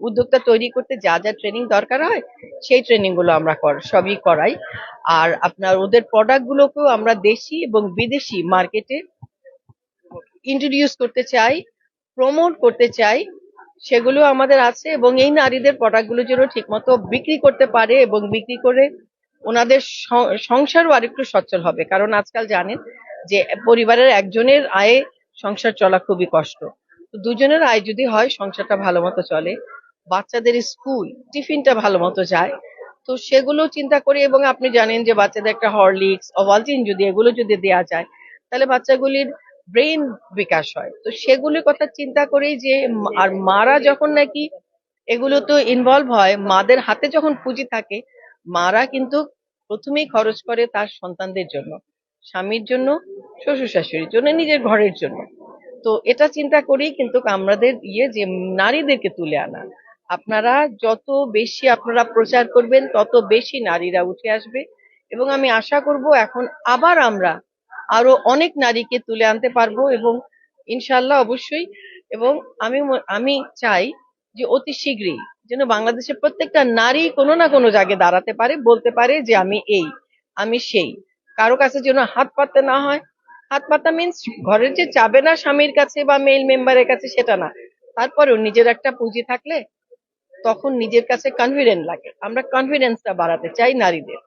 উদ্যোক্তা তৈরি করতে যা যা ট্রেনিং দরকার হয়, সেই ট্রেনিংগুলো আমরা কর, সবই করাই। আর আপনার ওদের প্রোডাক্ট গুলোকেও আমরা দেশি এবং বিদেশি মার্কেটে ইন্ট্রোডিউস করতে চাই প্রমোট করতে চাই, সেগুলো আমাদের আছে এবং এই নারীদের প্রোডাক্টগুলো যেন ঠিকমতো বিক্রি করতে পারে এবং বিক্রি করে ওনাদের সংসারও আরেকটু সচ্ছল হবে। কারণ আজকাল জানেন যে পরিবারের একজনের আয়ে সংসার চলা খুবই কষ্ট। দুজনের আয় যদি হয়, সংসারটা ভালো মতো চলে। বাচ্চাদের স্কুল টিফিনটা ভালো মতো যায়। তো সেগুলো চিন্তা করে এবং আপনি জানেন যে বাচ্চাদের একটা হরলিক্স অভালজিন যদি এগুলো যদি দেয়া যায়, তাহলে বাচ্চাগুলির ব্রেন বিকাশ হয়। তো সেগুলির কথা চিন্তা করেই যে আর মারা যখন নাকি এগুলো তো ইনভলভ হয়, মাদের হাতে যখন পুঁজি থাকে, মারা কিন্তু প্রথমেই খরচ করে তার সন্তানদের জন্য, স্বামীর জন্য শ্বশুর শাশুড়ির জন্য, নিজের ঘরের জন্য। তো এটা চিন্তা করেই কিন্তু আমাদের ইয়ে যে নারীদেরকে তুলে আনা আপনারা যত বেশি আপনারা প্রচার করবেন, তত বেশি নারীরা উঠে আসবে। এবং আমি আশা করব এখন আবার আমরা আরও অনেক নারীকে তুলে আনতে পারব এবং ইনশাল্লাহ অবশ্যই। এবং আমি আমি চাই যে অতি শীঘ্রই যেন বাংলাদেশের প্রত্যেকটা নারী কোনো না কোনো জায়গায় দাঁড়াতে পারে, বলতে পারে যে আমি এই, আমি সেই। কারও কাছে যেন হাত পাততে না হয়। হাত পাতা মিন্স ঘরের যে চাবে না স্বামীর কাছে বা মেল মেম্বারের কাছে সেটা না। তারপরেও নিজের একটা পুঁজি থাকলে তখন নিজের কাছে কনফিডেন্ট লাগে। আমরা কনফিডেন্সটা বাড়াতে চাই নারীদের।